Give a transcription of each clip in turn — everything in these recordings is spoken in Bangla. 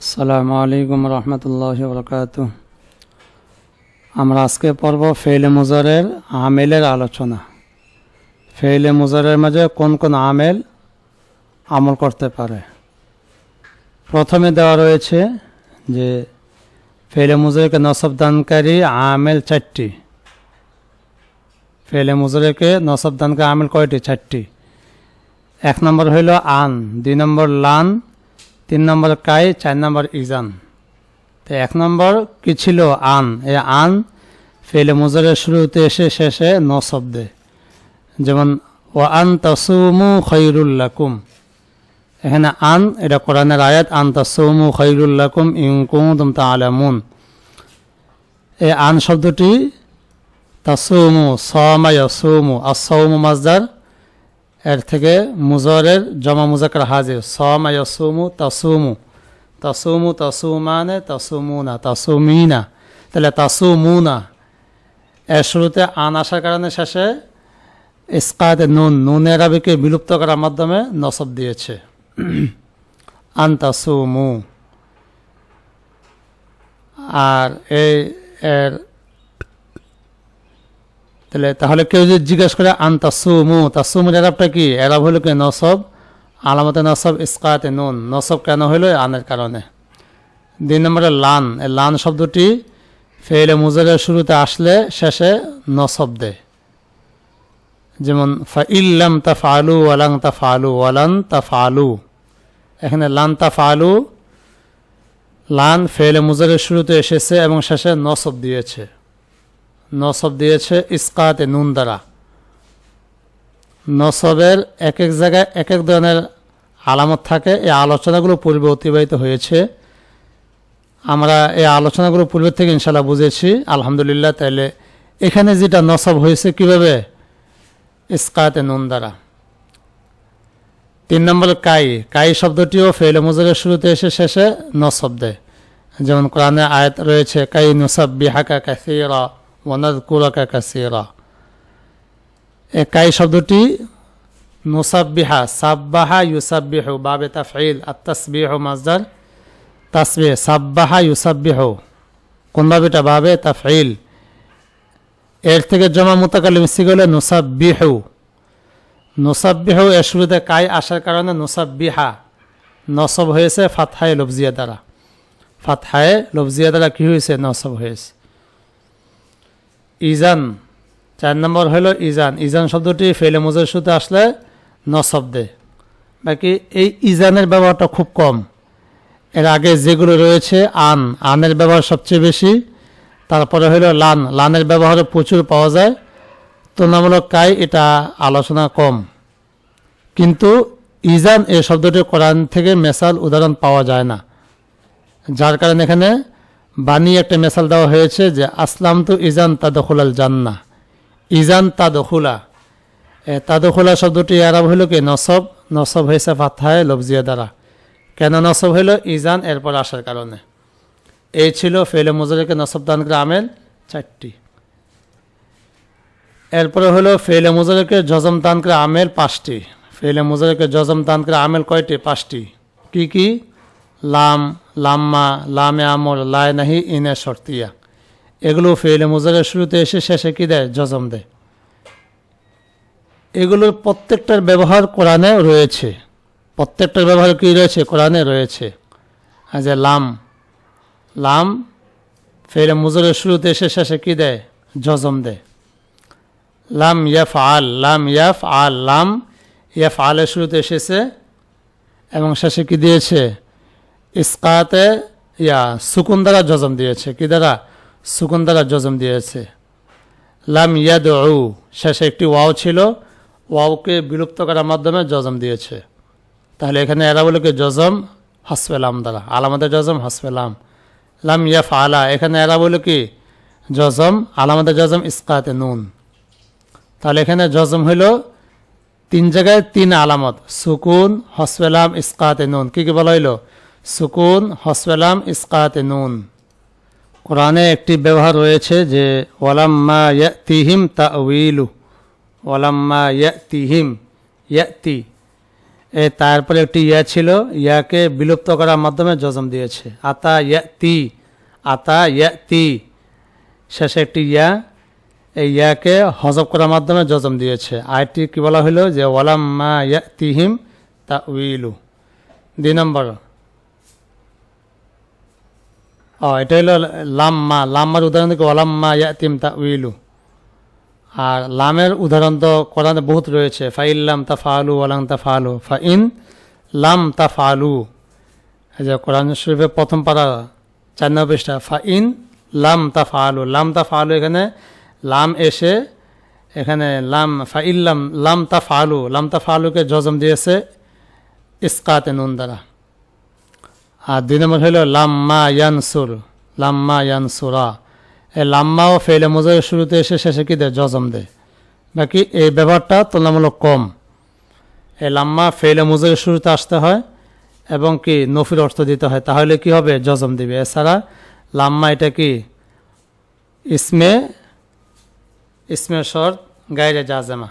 আসসালামু আলাইকুম রহমতুল্লাহ বরকাত আমরা আজকে পর্ব ফেইলে মুজারের আমেলের আলোচনা। ফেইলে মুজারের মাঝে কোন কোন আমেল আমল করতে পারে। প্রথমে দেওয়া রয়েছে যে ফেইলে মুজারকে নসব দানকারী আমেল চারটি। ফেইলে মুজারকে নসব দানকারী আমেল কয়টি? চারটি। এক নম্বর হইল আন, দুই নম্বর লান তিন নম্বর কাই, চার নম্বর ইজান। তো এক নম্বর কি ছিল? আন। এ আন ফেলে মুজারের শুরুতে এসে শেষে ন শব্দে। যেমন ও আন তাসুমু খৈরুল্লাকুম এখানে আন, এটা কোরআনের আয়াত আন তাসুমু খৈরুল্লাকুম ইংকুম তা আলামুন এই আন শব্দটি তাসুমু সমায় সৌমু আসৌমু মাজদার এর থেকে মুজরের জমা মুজাকার হাজির। সুমু তাসুমু। তাসুমু তাসুমানে তাসুমুনা, তাসুমিনা। তাহলে তাসুমুনা। এর শুরুতে আন আসার কারণে শেষে ইস্কাত নুন। নুনের আবিকে বিলুপ্ত করার মাধ্যমে নসব দিয়েছে। আন তাসুমু। আর এই এর তাহলে তাহলে কেউ যদি জিজ্ঞেস করে আন তাসুমু তাসুমুর এরাবটা কি? এরাব হলো কি নসব? আলামতে নসব, ইস্কাতে নুন। নসব কেন হলো? আনের কারণে। দুই নম্বরে লান। এই লান শব্দটি ফেলে মুজারের শুরুতে আসলে, শেষে নসব দেয় যেমন ফা ইল্লাম তা ফালু ওয়ালাং তা ফালু ওয়ালান তা ফালু এখানে লান তা ফালু লান ফেলে মুজারের শুরুতে এসেছে এবং শেষে নসব দিয়েছে। নসব দিয়েছে ইস্কাতে নুন দ্বারা। নসবের এক এক জায়গায় এক এক ধরনের আলামত থাকে। এই আলোচনাগুলো পূর্বে অতিবাহিত হয়েছে। আমরা এই আলোচনাগুলো পূর্বের থেকে ইনশাল্লাহ বুঝেছি। আলহামদুলিল্লাহ তাইলে এখানে যেটা নসব হয়েছে কীভাবে? ইস্কাতে নুন দ্বারা। তিন নম্বর কাই। কাই শব্দটিও ফেলে মুজরের শুরুতে এসে শেষে নসব দেয়। যেমন কোরআনে আয়াত রয়েছে, কাই নুসব বিহাকা কাসিরা। ওয়ানাদকুরাকা কাসিরা। এ কাই শব্দটি? নুসাব্বিহা, সাব্বাহা ইউসাব্বিহু, বাবে তাফঈল, আত-তাসবিহু মাজদার তাসবিহ, সাব্বাহা ইউসাব্বিহু। কোন বাবেটা? বাবে তাফঈল। এর থেকে জমা মুতাকাল্লিম সিগ হলে নুসাব্বিহু। নুসাব্বিহু এর শুরুতে কাই আসার কারণে নুসাব্বিহা নসব হয়েছে ফাতহায়ে লফজিয়া দ্বারা। ফাতহায়ে লফজিয়া দ্বারা কি হয়েছে? নসব হয়েছে। ইজান, চার নম্বর হলো ইজান। ইজান শব্দটি ফেলে মুজের সুতে আসলে নসব দেয় বাকি এই ইজানের ব্যবহারটা খুব কম। এর আগে যেগুলো রয়েছে, আন, আনের ব্যবহার সবচেয়ে বেশি। তারপরে হলো লান। লানের ব্যবহারে প্রচুর পাওয়া যায়। তুলনামূলক কাই এটা আলোচনা কম। কিন্তু ইজান এই শব্দটি কোরআন থেকে মেসাল উদাহরণ পাওয়া যায় না। যার কারণে এখানে বানিয়ে একটা মেসাল দেওয়া হয়েছে যে আসলাম তো ইজান তাদখুলাল জান্না। ইজান তাদখুলা। তাদখুলা শব্দটি আরব হইল কি? নসব। নসব হয়েছে ফাথায় লফজিয়া দ্বারা। কেন নসব হইল? ইজান এরপর আসার কারণে। এই ছিল ফেলে মুজরিকে নসব দান আমেল চারটি। এরপরে হলো ফেলে মুজরিকে জজম দান করে আমেল পাঁচটি। ফেলে মুজরিকে জজম দান করে আমেল কয়টি? পাঁচটি। কি কি? লাম, লাম্মা, লামে আমর লায় নাহি, ইনে শর্তিয়া। এগুলো ফেলে মুজারের শুরুতে এসে শেষে কি দেয়? জজম দেয়। এগুলোর প্রত্যেকটার ব্যবহার কোরআনে রয়েছে। প্রত্যেকটার ব্যবহার কি রয়েছে? কোরআনে রয়েছে। যে লাম লাম ফেলে মুজরের শুরুতে এসে শেষে কি দেয়? জজম দেয়। লাম ইয়াফ আল লাম ইয়াফ আল লাম ইয়াফ আলের শুরুতে এসেছে। এবং শেষে কি দিয়েছে? ইস্কাতে, ইয়া, সুকুন দ্বারা জজম দিয়েছে। কি দ্বারা? সুকুন দ্বারা জজম দিয়েছে। লাম ইয়াদ উ শেষে একটি ওয়াও ছিল। ওয়াওকে বিলুপ্ত করার মাধ্যমে জজম দিয়েছে। তাহলে এখানে এরা বলে কি জজম? হাসপেলাম দ্বারা। আলামতের জজম হাসপেলাম লাম। ইয়াফ আলা এখানে এরা বলে কি? জজম। আলামতের জজম, ইস্কাতে নুন। তাহলে এখানে জজম হইল তিন জায়গায় তিন আলামত। সুকুন হসপেলাম ইস্কাতে নুন। কি কি বলা হইল সুকুন হসপেলাম ইস্কাতে, নুন। কোরআনে একটি ব্যবহার রয়েছে যে, ওয়ালাম্মা তিহিম তা উইলু ওয়ালাম্মা তিহিম ইয়াতি। এ তারপরে একটি ইয়া ছিল, ইয়াকে বিলুপ্ত করার মাধ্যমে জজম দিয়েছে। আতা ইয়া তি আতা ইয়া তি শেষে একটি ইয়া, এই ইয়াকে হজব করার মাধ্যমে জজম দিয়েছে। আয়টি কি বলা হলো যে, ওয়ালাম্মা ইয়া তিহিম তা উইলু দুই নম্বর। ও এটা হলো লাম্মা লাম্মার উদাহরণ থেকে ওয়ালাম্মা ইয়া তিম তা উইলু আর লামের উদাহরণ তো কোরআনে বহুত রয়েছে ফাইল্লাম তা ফালু ওয়ালাং তা ফালু ফা ইন লাম তা ফালু যে কোরআন শরীফের প্রথম পারা চার নম্বর পৃষ্ঠা ফা ইন লাম তা ফালু লাম তা ফালু এখানে লাম এসে এখানে লাম ফা ইল্লাম লাম তা ফালু লাম তা ফালুকে জজম দিয়েছে ইস্কাতে নুন দ্বারা আর দুই নম্বর হলো লাম্মা ইয়ানসুর, লাম্মা ইয়ানসুরা। এই ও ফেলে মোজার শুরুতে এসে শেষে কি দেয়? জজম দেয়। বাকি এই ব্যবহারটা তুলনামূলক কম। এই লাম্মা ফেলে মোজার শুরুতে আসতে হয় এবং কি নফির অর্থ দিতে হয়। তাহলে কি হবে? জজম দিবে। এছাড়া লাম্মা এটা কি? ইসমে ইসমে শর গাইরে জাজেমা।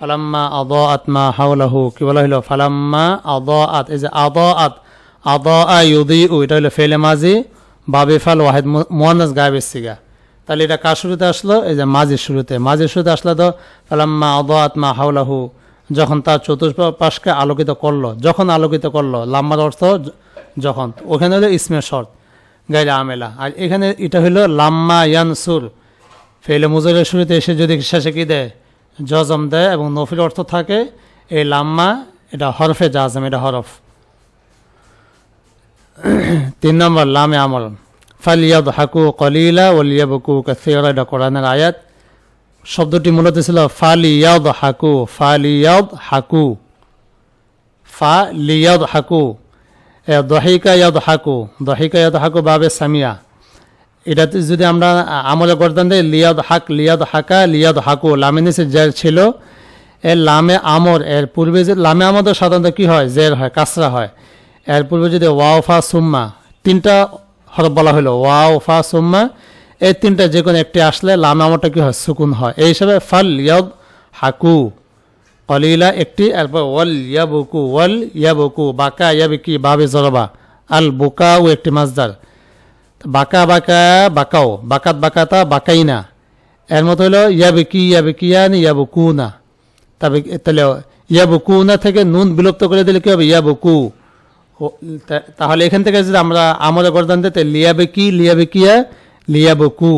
ফালাম্মা আদ আত্মা হাওলাহু, কি বলা হলো ফালাম্মা আদ আত এই যে আদ আত আদ আ ইউদি উ এটা হলো ফেলে মাজি, বাবে ফাল ওয়াহেদ মোহান্নাস গায়েবের সিগা। তাহলে এটা কার শুরুতে আসলো? এই যে মাঝির শুরুতে। মাঝির শুরুতে আসলে তো ফালাম্মা আদ আত্মা হাওলাহু, যখন তার চতুর্পাশকে আলোকিত করল, যখন আলোকিত করল, লাম্মার অর্থ যখন। ওখানে হলো ইসমে শর্ত গাইরে আমেলা। আর এখানে এটা হলো লাম্মা ইয়ানসুর। ফেলে মুজরের শুরুতে এসে যদি শেষে কি দেয়? জজম দেয় এবং নফির অর্থ থাকে, এই লাম্মা এটা হরফে জাজম, এটা হরফ। তিন নম্বর, লামে আমল। ফালিয়াদ হাকু কলিলা ওলিয়াবকু কাসিরা, এটা কোরআনের আয়াত। শব্দটি মূলত ছিল ফালিয়াদ হাকু ফালিয়াদ হাকু ফা লিয়াদ হাকু দহিকা ইয়াদ হাকু দহিকা ইয়াদ হাকু বাবে সামিয়া। এটাতে যদি আমরা আমলে করতাম দেয় লিয়াদ হাক লিয়াদ হাকা লিয়াদ হাকু লামে নিচে জের ছিল এর লামে আমর, এর পূর্বে যে লামে আমদের সাধারণত কি হয়? জের হয়, কাসরা হয়। এর পূর্বে যদি ওয়াও, ফা, সুম্মা তিনটা হরফ বলা হলো, ওয়াও, ফা, সুম্মা, এই তিনটা যে কোনো একটি আসলে লামে আমরটা কি হয়? সুকুন হয়। এই হিসাবে ফাল ইয়াদ হাকু, কলিলা একটি, এরপর ওয়াল ইয়াবুকু ওয়াল ইয়াবুকু, বাকা ইয়াবিকি, বাবে জরবা, আল বুকাও একটি মাজদার বাঁকা বাঁকা, বাঁকাও, বাকাত, বাঁকাতা বাঁকাই না এর মতো হলো ইয়াবিকি, ইয়াবিকিয়ান ইয়াবুকু না তবে তাহলে ইয়াবুকু না থেকে নুন বিলুপ্ত করে দিলে কি হবে? ইয়াবুকু। তাহলে এখান থেকে যদি আমরা আমলে গর্দান দিতে লিয়াবিকি লিয়াবিকিয়া লিয়াবুকু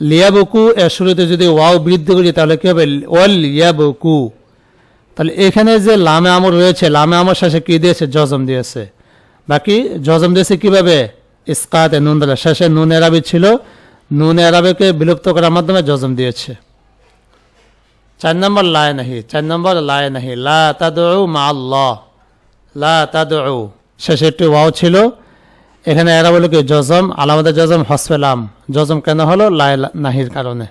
লিয়াবুকু এর শুরুতে যদি ওয়াও বৃদ্ধি করি, তাহলে কি হবে? ওয়াল লিয়াবুকু তাহলে এখানে যে লামে আমর রয়েছে, লামে আমর শেষে কি দিয়েছে? জজম দিয়েছে। বাকি জজম দিয়েছে কীভাবে? ইস্কাতে নুন দ্বারা। শেষে নুন এরাবি ছিল। নুন এরাবিকে বিলুপ্ত করার মাধ্যমে জজম দিয়েছে। চার নম্বর লায় নাহি চার নম্বর লায় নাহি লা তাদউ মা আল্লাহ। লা শেষে একটি ওয়াও ছিল। এখানে এরা বলে কি, জজম আলামদের জজম হসফেলাম জজম কেন হলো? লায় নাহির কারণে।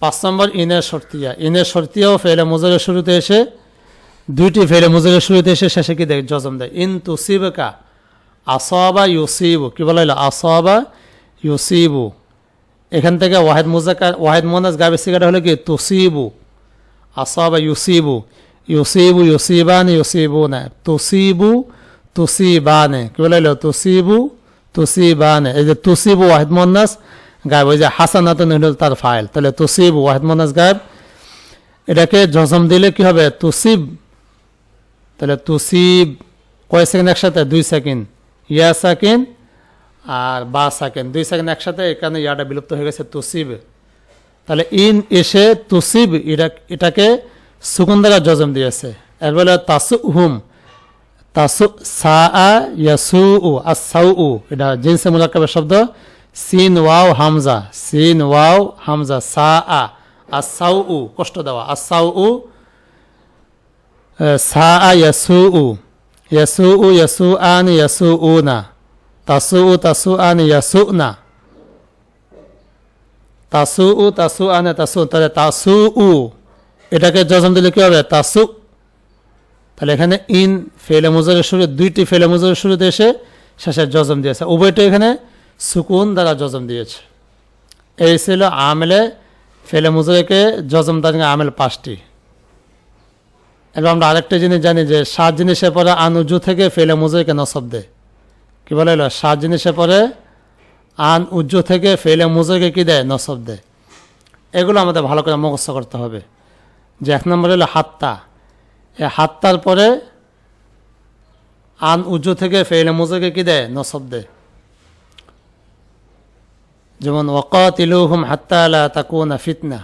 পাঁচ নম্বর, ইনের শর্তিয়া। ইনের শর্তিয়াও ফেলে মুজরের শুরুতে এসে, দুইটি ফেলে মুজরের শুরুতে এসে শেষে কি দেয়? জজম দেয়। ইন তুসিবকা, আসবা ইউসিবু। কি বলা হলো? আসবা ইউসিবু। এখান থেকে ওয়াহেদ মুজাকার ওয়াহেদ মোনাজ গাবে সিগাটা হলো কি? তুসিবু। আসবা ইউসিবু। ইউসিবু ইউসিবান ইউসিবু না তুসিবু তুসিবানে কি বলা তুসিবু তুসিবানে এই যে তুসিবু ওয়াহেদ মোনাস গায়েব ওই যে হাসানাতন হল তার ফাইল তাহলে তুসিব ওয়াহেদ মোনাস গায়েব এটাকে জজম দিলে কি হবে তুসিব তাহলে তুসিব কয় সেকেন্ড একসাথে দুই সেকেন্ড ইয়া সেকেন্ড আর বা সেকেন্ড দুই সেকেন্ড একসাথে এখানে ইয়াটা বিলুপ্ত হয়ে গেছে তুসিব তাহলে ইন এসে তুসিব এটা এটাকে সুকুন দ্বারা জজম দিয়েছে। এর বলে তাসু হুম তাসু সা আ ইয়াসু উ আসাউ উ এটা জিনসে মুলাক্কাবের শব্দ। সিন, ওয়াও, হামজা। সিন, ওয়াও, হামজা সা আ আসাউ উ কষ্ট দেওয়া। আসাউ উ সা আ ইয়াসু উ ইয়াসু উ ইয়াসু আন ইয়াসু উ না তাসু উ তাসু আন ইয়াসু না তাসু উ তাসু আনে তাসু তাহলে তাসু উ এটাকে জজম দিলে কী হবে? তাসুক। তাহলে এখানে ইন ফেলে মুজরের শুরু, দুইটি ফেলে মুজরের শুরুতে এসে শেষে জজম দিয়েছে। উভয়টি এখানে সুকুন দ্বারা জজম দিয়েছে। এই ছিল আমেলে ফেলে মুজরেকে জজম দ্বারা আমেল পাঁচটি। এবার আমরা আরেকটা জিনিস জানি যে সাত জিনিসের পরে আনুজু থেকে ফেলে মুজরিকে নসব দেয় কি বলে এলো? সাত জিনিসের পরে আন উজ্জু থেকে ফেলে মুজরিকে কী দেয় নসব দেয় এগুলো আমাদের ভালো করে মুখস্থ করতে হবে। যে এক নম্বর হলো হাত্তা। এই হাত্তার পরে আন উজ্জু থেকে ফেলে মুজরিকে কি দেয়? নসব দেয়। যেমন, ওয়াকাতিলুহুম হাত্তা লা তাকুনা ফিতনা।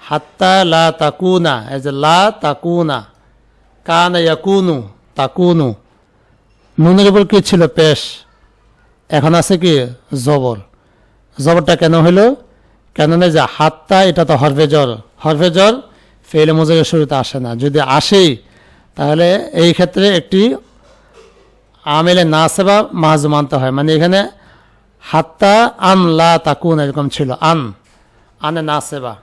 হাত্তা লা তাকুনা যে লা তাকুনা। কানা ইয়াকুনু তাকুনু। নুনের উপর কি ছিল? পেশ। এখন আছে কি? জবর। জবরটা কেন হলো কেন না যে হাত্তা, এটা তো হরফে জ্বর ফেলে মজুরের শুরুতে আসে না। যদি আসেই, তাহলে এই ক্ষেত্রে একটি আমেলে না সেবা মাহাজ মানতে হয়। মানে এখানে হাত্তা আন লা তাকুন এরকম ছিল। আন, আনে না সেবা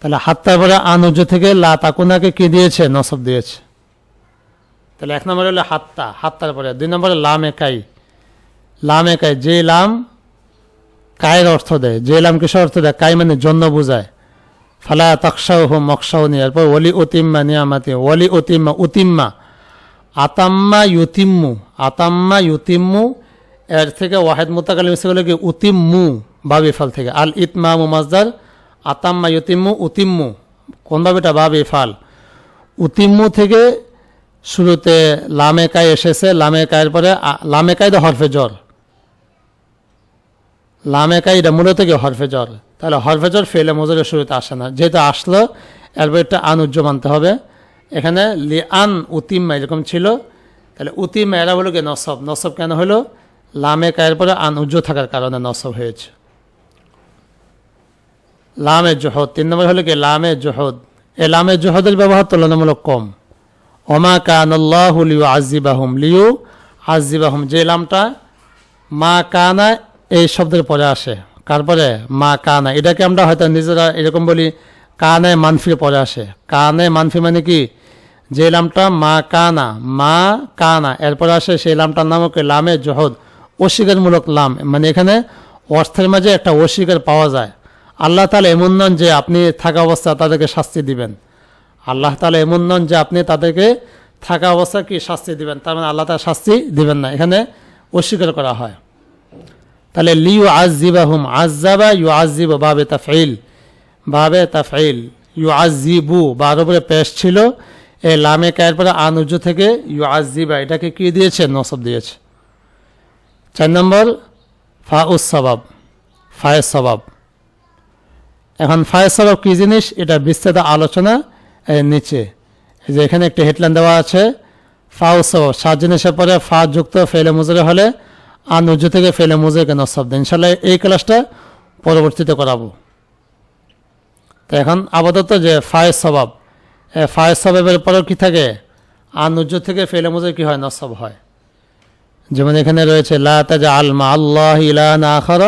তাহলে হাত্তার পরে আন উজ্জু থেকে লা তাকুনাকে কি দিয়েছে? নসব দিয়েছে। তাহলে এক নম্বরে হলো হাত্তা, হাত্তার পরে। দুই নম্বরে লাম একাই লাম একাই যে লাম কায়ের অর্থ দেয়। যে লাম কিসের অর্থ দেয়। কাই মানে জন্য বোঝায়। ফালা তাকসাউ হো মকসাউ নি এরপর ওলি অতিম্মা নিয়ামাতি ওলি অতিম্মা উতিম্মা। আতাম্মা ইউতিম্মু আতাম্মা ইউতিম্মু, এর থেকে ওয়াহেদ মোতাকাল মিশে গেলে কি উতিম্মু, বাবি ফাল থেকে। আল ইতমামু মাজদার আতাম্মা ইউতিম্মু উতিম্মু। কোন বাবিটা? বাবি ফাল। উতিম্মু থেকে শুরুতে লামে কাই এসেছে, লামে কায়ের পরে আ- লামে কাই তো হরফে জ্বর লামে কাই এটা মূলত কি হরফে জ্বর তাহলে হরফে জ্বর ফেলে মজুরের শুরুতে আসে না। যেহেতু আসলো, এরপর একটা আন উজ্জ মানতে হবে। এখানে লি আন উতিম্মা এরকম ছিল। তাহলে উতিম্মা এরা হলো কি নসব? নসব কেন হলো? লামে কায়ের পরে আন উজ্জ থাকার কারণে নসব হয়েছে। লামে জহদ। তিন নম্বর হলো কি লামে জহদ। এ লামে জহদের ব্যবহার তুলনামূলক কম। ওমা কানাল্লাহ লিউ আজিবাহুম লিউ আজিবাহুম যে লামটা। মা কানা এই শব্দের পরে আসে। কার পরে? মা কানা এটাকে আমরা হয়তো নিজেরা এরকম বলি কানে মানফির পরে আসে। কানে মানফি মানে কি? যে লামটা মা কানা মা কানা। এরপরে আসে সেই লামটার নাম লামে জহদ, অস্বীকারমূলক লাম। মানে এখানে অর্থের মাঝে একটা অস্বীকার পাওয়া যায়। আল্লাহ তাহলে এমন নন যে আপনি থাকা অবস্থা তাদেরকে শাস্তি দিবেন। আল্লাহ তালা এমন নন যে আপনি তাদেরকে থাকা অবস্থা কি শাস্তি দিবেন। তার মানে আল্লাহ তালা শাস্তি দিবেন না। এখানে অস্বীকার করা হয়। তাহলে লিউ আজিবাহুম আজাবা ইউ আজিব বাবে তাফাইল বাবে তাফাইল ইউ আজিবু বার উপরে পেশ ছিল এই লামে কায়ের পরে আনুজ থেকে ইউ আজিবা এটাকে কি দিয়েছে? নসব দিয়েছে। চার নম্বর ফা উস সবাব ফায়ের সবাব। এখন ফায়ের সবাব কী জিনিস? এটা বিস্তারিত আলোচনা নিচে। যে এখানে একটা হেডলাইন দেওয়া আছে ফা উৎসব সাত জিনিসের পরে ফা যুক্ত ফেলে মুজরে হলে আর নজু থেকে ফেলে মুজরে নসব দেয় ইনশাল্লাহ এই ক্লাসটা পরবর্তীতে করাবো। তো এখন আপাতত যে ফায়ের স্বভাব ফায়ের স্বভাবের পরেও কী থাকে? আর নজু থেকে ফেলে মুজরে কী হয়? নসব হয়। যেমন এখানে রয়েছে, লা তাজা আলমা আল্লাহ ইলান আখর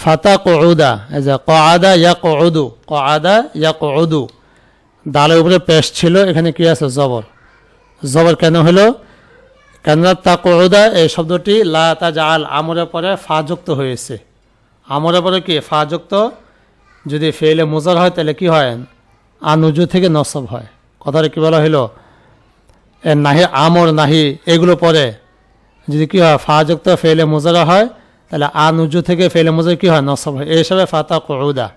ফাতা কউদা এই যে কআদা ইয়া কউদু কআদা ইয়া কউদু দালের উপরে পেশ ছিল, এখানে কী আছে? জবর। জবর কেন হলো? কেননা তা কউদা এই শব্দটি লা তাজা আল আমরের পরে ফা যুক্ত হয়েছে। আমরের পরে কি? ফা যুক্ত যদি ফেলে মুজার হয়, তাহলে কি হয়? আনুজু থেকে নসব হয়। কথাটা কি বলা হলো? নাহি আমর নাহি, এগুলো পরে যদি কি হয়? ফা যুক্ত ফেলে মুজারা হয়, তাহলে আনুজু থেকে ফেলে মুজার কি হয়? নসব হয়। এই হিসাবে ফাতা কউদা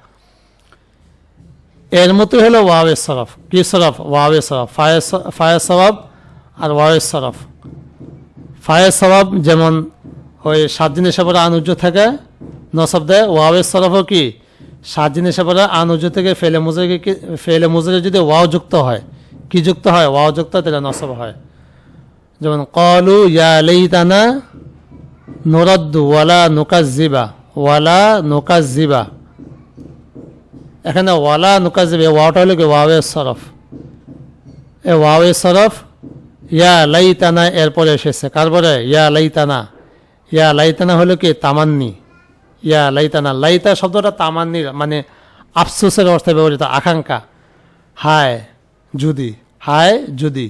এর মতো হলো ওয়াওয়ে সরফ। কি সরফ? ওয়াওয়ে সরফ। ফায়ে ফায়ে সবাব আর ওয়াওয়ে সরফ। ফায়ে সবাব যেমন ওই সাত জিনিসের পরে আনুজ থেকে, নসব দেয়। ওয়াওয়ে সরফও কি? সাত জিনিসের পরে আনুজ থেকে ফেলে মুজরে ফেলে মুজরে যদি ওয়াও যুক্ত হয়, কি যুক্ত হয়? ওয়াও যুক্ত হয়, তাহলে নসব হয়। যেমন, কলু ইয়া লেইতানা নোরাদ্দু ওয়ালা নুকাজিবা ওয়ালা নুকাজিবা এখানে ওয়ালা নুকাজিব এই ওয়াওটা হলো কি? ওয়াওয়ে সরফ। এ ওয়াওয়ে সরফ ইয়া লাইতানা, এরপরে এসেছে। কারপরে ইয়া লাইতানা। ইয়া লাইতানা হলো কি? তামান্নি। ইয়া লাইতানা। লাইতা শব্দটা তামান্নির মানে আফসোসের অর্থে ব্যবহৃত, আকাঙ্ক্ষা। হায় যদি হায় যদি।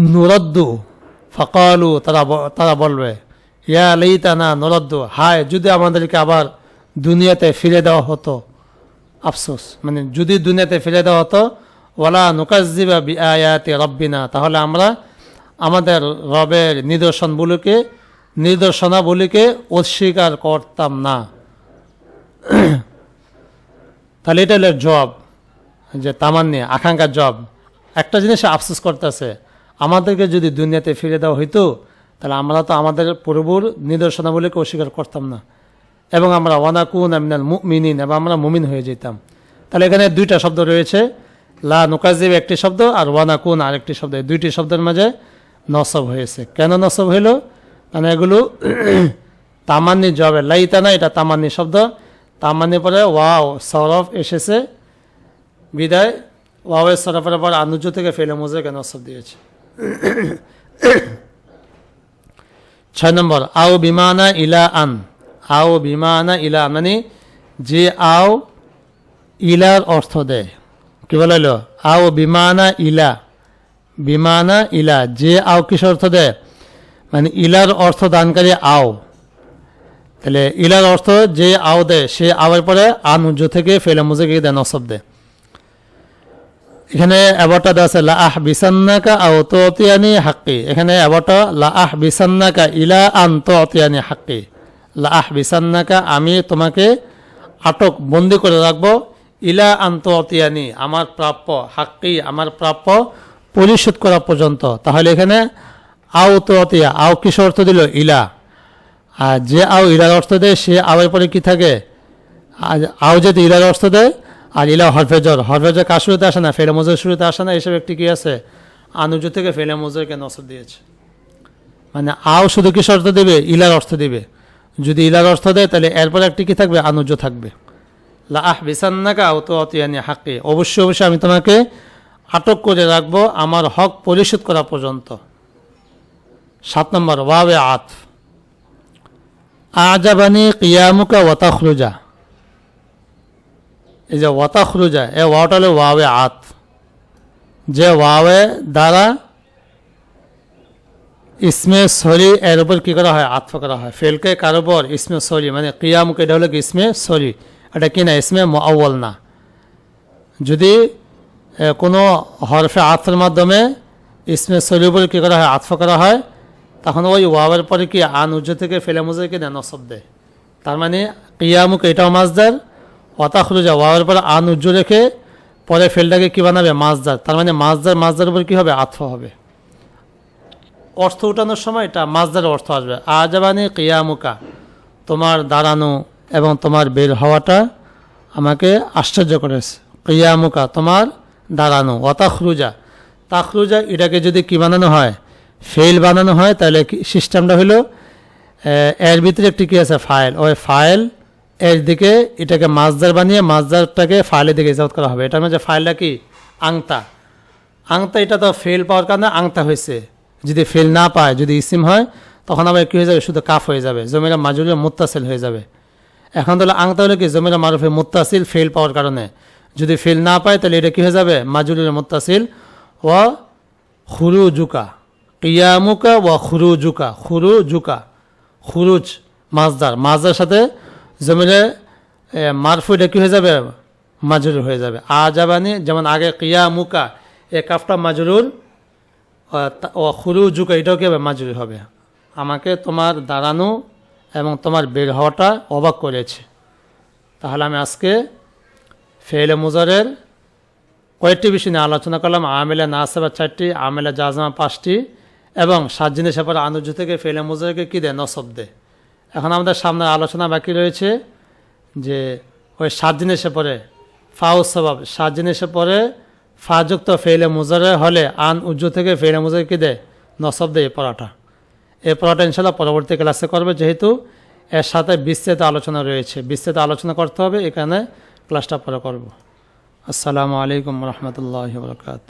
নুরদ্দু, ফকালু, তারা তারা বলবে, ইয়া লাইতানা, নুরদ্দু, হায় যদি আমাদেরকে আবার দুনিয়াতে ফিরে দেওয়া হতো। আফসোস। মানে যদি দুনিয়াতে ফিরে দেওয়া হতো ওয়ালা নুকাজিবা বি আয়াতে রব্বিনা। তাহলে আমরা আমাদের রবের নিদর্শনগুলোকে, নিদর্শনাবলীকে অস্বীকার করতাম না। তাহলে এটা হলো জব, যে তামান্নি, আকাঙ্ক্ষার জব। একটা জিনিসে আফসোস করতেছে, আমাদেরকে যদি দুনিয়াতে ফিরে দেওয়া হইতো, তাহলে আমরা তো আমাদের পূর্বর নিদর্শনাবলীকে অস্বীকার করতাম না। এবং আমরা ওয়ানাকুন আমিনাল মিনিন এবং আমরা মুমিন হয়ে যেতাম। তাহলে এখানে দুইটা শব্দ রয়েছে লা নুকাজিব একটি শব্দ আর ওয়ানাকুন আরেকটি শব্দ। দুইটি শব্দের মাঝে নসব হয়েছে। কেন নসব হইল? কারণ এগুলো তামান্নি জবে লাইতা না, এটা তামান্নি শব্দ। তামান্নি পরে ওয়াও, সরফ এসেছে। বিদায়। ওয়াওয়ের সরফের পর আনুজ থেকে ফেলে মোজেকে নসব দিয়েছে। ছয় নম্বর, আও বিমানা ইলা আন। আও বিমানা ইলা মানে যে আও ইলার অর্থ দেয়। কি বলা হলো আও বিমানা ইলা। বিমানা ইলা, যে আও কিসের অর্থ দেয়? মানে ইলার অর্থ দানকারী আও। তাহলে ইলার অর্থ যে আও দেয়, সে আওয়ের পরে আন উজ্জ থেকে ফেলে মুজে গিয়ে দেয়, নসব দেয়। এখানে অ্যাবটা দেওয়া আছে, লা আহ বিসান্নাকা আও তোতিয়ানি হাক্কি। এখানে অ্যাবটা লা আহ বিসান্নাকা ইলা আন তোতিয়ানি হাক্কি। লা আহ বিসান্নাকা আমি তোমাকে আটক, বন্দি করে রাখব ইলা আন তোতিয়ানি আমার প্রাপ্য হাক্কি, আমার প্রাপ্য পরিশোধ করা পর্যন্ত। তাহলে এখানে আও তোতিয়া আও কিস অর্থ দিল? ইলা। আর যে আও ইলার অর্থ দেয়, সে আওয়ের পরে কি থাকে? আও যদি ইলার অর্থ দেয়, আর ইলা হরফেজর হরফেজর কার শুরুতে আসে না? ফেলে মজুর শুরুতে আসে না? এসব একটি কি আছে? আনুজ থেকে ফেলে মজুরকে নসর দিয়েছে। মানে আও শুধু কিস অর্থ দেবে? ইলার অর্থ দেবে। যদি ইলার অর্থ দেয়, তাহলে এরপর একটি কী থাকবে? আনুজ থাকবে। লা আহ বিসান্নাকা আও তো অতিয়ানি হাকে অবশ্যই অবশ্যই আমি তোমাকে আটক করে রাখব আমার হক পরিশোধ করা পর্যন্ত। সাত নম্বর, ওয়াবে আত। আজাবানি কিয়ামুকা ওয়াতাখরুজা। এই যে ওয়াতাখরুজা, এ ওয়াটা হলো ওয়াবে আত। যে ওয়াবে দ্বারা ইসমে সরি, এর উপর কী করা হয়? আতফ করা হয়। ফেলকে কার উপর? ইসমে সরি মানে কিয়ামুক, এটা হলো কি ইসমে সরি। এটা কি না ইসমে আউ্ল না। যদি কোনো হরফে আতফের মাধ্যমে ইসমে উপর কী করা হয়, আতফ করা হয়, তখন ওই ওয়াবের পরে কি আন উজ্জ থেকে ফেলে মুজে কি না নসব দেয় তার মানে কিয়ামুক এটাও মাজদার অতাখরুজা ওয়াবের পরে আন উজ্জ রেখে পরে ফেলটাকে কী বানাবে? মাজদার তার মানে মাজদার মাজদার উপর কী হবে? আতফ হবে। অর্থ উঠানোর সময় এটা মাজদার অর্থ আসবে। আজাবানি কিয়ামুকা, তোমার দাঁড়ানো এবং তোমার বের হওয়াটা আমাকে আশ্চর্য করেছে। কিয়ামুকা, তোমার দাঁড়ানো। অতাখরুজা তাখরুজা, এটাকে যদি কি বানানো হয়? ফেল বানানো হয়, তাহলে সিস্টেমটা হলো? এর ভিতরে একটি কী আছে? ফাইল। ওই ফাইল, এর দিকে এটাকে মাজদার বানিয়ে মাজদারটাকে ফাইলের দিকে ইজাত করা হবে। এটার মধ্যে ফাইলটা কি? আংতা। আংতা, এটা তো ফেল পাওয়ার কারণে আংতা হয়েছে। যদি ফেল না পায়, যদি ইসিম হয়, তখন আবার কী হয়ে যাবে? শুধু কাফ হয়ে যাবে। জমিরা মাজুরিয়া মুত্তাসিল হয়ে যাবে। এখন তাহলে আংতা হলে কি? জমিরা মারুফে মুত্তাসিল ফেল পাওয়ার কারণে। যদি ফেল না পায়, তাহলে এটা কী হয়ে যাবে? মাজুরিয়া মুত্তাসিল। ও খুরু জুকা কিয়ামুকা জুকা খুরু জুকা খুরুজ মাজদার মাজদার সাথে জমিরে মারফু এটা কী হয়ে যাবে? মাজরুর হয়ে যাবে। আজাবানি, যেমন আগে কিয়ামুকা, এ কাফটা মাজরুর ও খুরু জুকা এটাও কি হবে? মাজরুর হবে। আমাকে তোমার দাঁড়ানো এবং তোমার বের হওয়াটা অবাক করেছে। তাহলে আমি আজকে ফেলে মুজারের কয়েকটি বিষয় নিয়ে আলোচনা করলাম। আমেলা নাসেবা চারটি, আমেলা জাজমা পাঁচটি, এবং সাত জিনিসের পরে আনুজ থেকে ফেলে মুজারকে কী দেয়? নসব দেয়। এখন আমাদের সামনে আলোচনা বাকি রয়েছে যে ওই সাত জিনিসের পরে ফাউস স্বভাব সাত জিনিসের পরে ফাযুক্ত ফেলে মুজারে হলে আন উজ্জু থেকে ফেলে মুজারে কী দেয়? নসব দেয় পড়াটা। এই পড়াটা ইনশাল্লাহ পরবর্তী ক্লাসে করবে, যেহেতু এর সাথে বিস্তৃত আলোচনা রয়েছে। বিস্তৃত আলোচনা করতে হবে, এখানে ক্লাসটা পরে করব। আসসালামু আলাইকুম রহমতুল্লাহ বরকাত